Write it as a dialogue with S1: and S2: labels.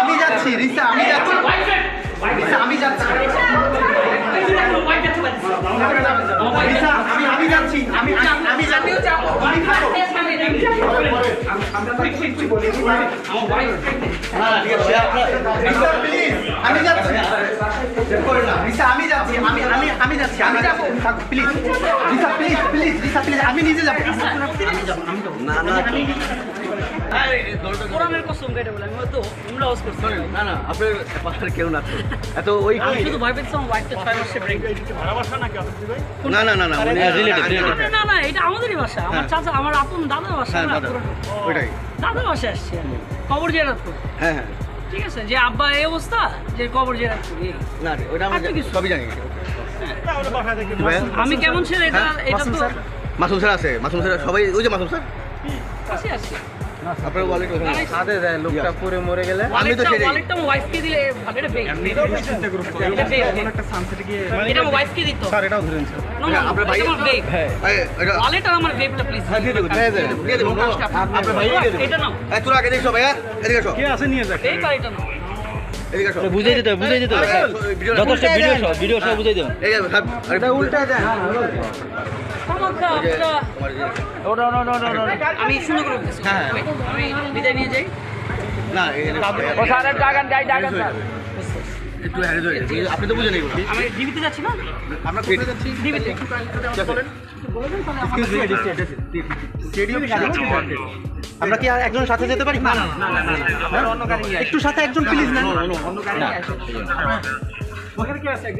S1: আমি
S2: যাচ্ছি রিসা আমি যাচ্ছি রিসা আমি যাচ্ছি আমি আমি যাচ্ছি আমি আমি আমি যাচ্ছি আমি যাব প্লিজ রিসা আমি নিজে যাব আমি যাব আমি
S3: না না
S4: কোরআনের কসম কেটে বলে আমি হয়তো উমরা হাউস করছি
S3: না না আপনার পাশে কেউ না এত ওই
S4: আমি শুধু ভয় পেয়েছিলাম ওয়াইফটা ছয় মাসে ব্রেক
S3: না না না না
S4: না না এটা আমাদেরই বাসা আমার চাচা আমার আপন দাদার বাসা
S3: হ্যাঁ
S4: না
S3: দাদা
S4: পুরো-
S3: ওইটাই।
S4: দাদার বাসায় আসছি কবর জেরাত
S3: হ্যাঁ হ্যাঁ।
S4: ঠিক আছে? যে আব্বা এই অবস্থা যে কবর জেরাত করি
S3: না
S4: আর কিছু।
S3: সবই জানি।
S4: আমি কেমন ছেলে? এটা
S3: হ্যাঁ,
S4: এটা তো
S3: মাসুম স্যার আছে মাসুম স্যার সবাই ওই যে মাসুম স্যার।
S4: কাছে আসছি
S3: আপনার ওয়ালেট ওখানে আছে।
S5: হাতে দেয় লোকটা পরে মরে গেলে।
S3: আমি তো সেটাই।
S4: ওয়ালেটটা আমার ওয়াইফকে দিলে ভালো এটা বেগ এটা বেগ এটা আমার ওয়াইফকে দিত।
S5: স্যার এটাও ধরেন স্যার।
S4: না না
S3: আপনার ভাই-
S4: আমার বেগ
S3: এই, এটা
S4: ওয়ালেট আর আমার বেগটা প্লিজ
S3: হ্যাঁ দিয়ে দেবো দিয়ে দেবো দিয়ে দেবো। আপনার ভাই
S4: এটা নাও।
S3: এই তোরা আগে দেখো ভাইয়া। এদিকে আসো
S5: কে আছে নিয়ে যাক?
S4: এই পার নাও।
S3: এদিকে আসো
S6: বুঝাই দিতে বুঝাই দিতে যথেষ্ট ভিডিও সহ ভিডিও সহ বুঝাই দেবেন।
S3: এই হ্যাঁ,
S5: উল্টা
S4: আমি
S3: হ্যাঁ।
S4: আমি বিদায় নিয়ে যাই।
S3: না
S6: ও যাই
S3: একটু হ্যাঁ আপনি তো বুঝেন এগুলো।
S4: আমি ডিবিতে যাচ্ছি না?
S3: আমরা কোথায় যাচ্ছি?
S4: ডিবিতে
S2: স্টেডিয়ামে গাড়ি আমরা কি আর একজন সাথে যেতে পারি না না একটু সাথে একজন প্লিজ না